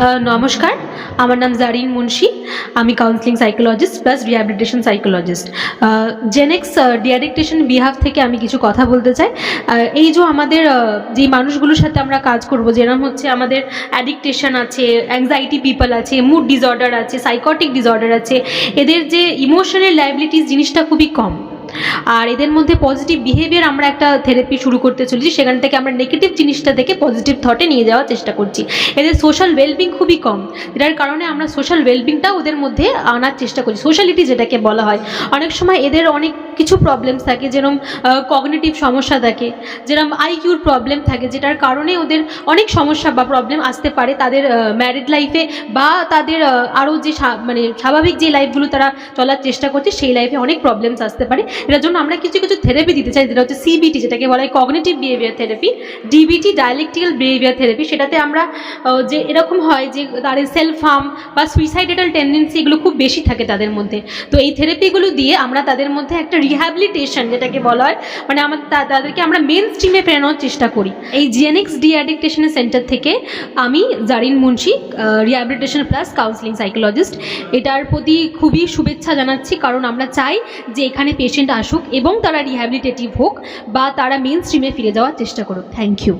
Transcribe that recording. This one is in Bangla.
নমস্কার। আমার নাম জারিন মুন্সি। আমি counselling psychologist plus rehabilitation psychologist Genex deaddiction behalf থেকে আমি কিছু কথা বলতে চাই। এই যে আমাদের যে মানুষগুলোর সাথে আমরা কাজ করব যেরকম হচ্ছে আমাদের অ্যাডিকটেশন আছে অ্যাংজাইটি পিপল আছে মুড ডিসঅর্ডার আছে সাইকটিক ডিসঅর্ডার আছে, এদের যে ইমোশনাল লাইবিলিটিস জিনিসটা খুবই কম। আর এদের মধ্যে পজিটিভ বিহেভিয়ার আমরা একটা থেরাপি শুরু করতে চলেছি, সেখান থেকে আমরা নেগেটিভ জিনিসটা থেকে পজিটিভ থটে নিয়ে যাওয়ার চেষ্টা করছি। এদের সোশ্যাল ওয়েলবিং খুবই কম, যেটার কারণে আমরা সোশ্যাল ওয়েলবিংটা ওদের মধ্যে আনার চেষ্টা করছি। সোশ্যালিটি যেটাকে বলা হয়, অনেক সময় এদের অনেক কিছু প্রবলেমস থাকে যেরকম কগনেটিভ সমস্যা থাকে যেরকম আইকিউর প্রবলেম থাকে, যেটার কারণে ওদের অনেক সমস্যা বা প্রবলেম আসতে পারে তাদের ম্যারিড লাইফে বা তাদের আরও যে মানে স্বাভাবিক যে লাইফগুলো তারা চলার চেষ্টা করছে, সেই লাইফে অনেক প্রবলেমস আসতে পারে। এটার জন্য আমরা কিছু কিছু থেরাপি দিতে চাই। যেটা হচ্ছে সিবিটি যেটাকে বলা হয় cognitive behaviour therapy DBT dialectical behaviour therapy সেটাতে আমরা যে এরকম হয় যে তাদের সেলফ হার্ম বা সুইসাইডেটাল টেন্ডেন্সি এগুলো খুব বেশি থাকে তাদের মধ্যে। তো এই থেরাপিগুলো দিয়ে আমরা তাদের মধ্যে একটা রিহ্যাবিলিটেশন যেটাকে বলা হয় মানে আমার তাদেরকে আমরা মেন স্ট্রিমে ফেরানোর চেষ্টা করি। এই জিএনএক্স ডি অ্যাডিকটেশনের সেন্টার থেকে আমি Zarin Munshi rehabilitation plus counselling psychologist এটার প্রতি খুবই শুভেচ্ছা জানাচ্ছি, কারণ আমরা চাই যে এখানে পেশেন্ট আসুক এবং তারা রিহ্যাবিলিটেটিভ হোক বা তারা মেন স্ট্রিমে ফিরে যাওয়ার চেষ্টা করুক। Thank you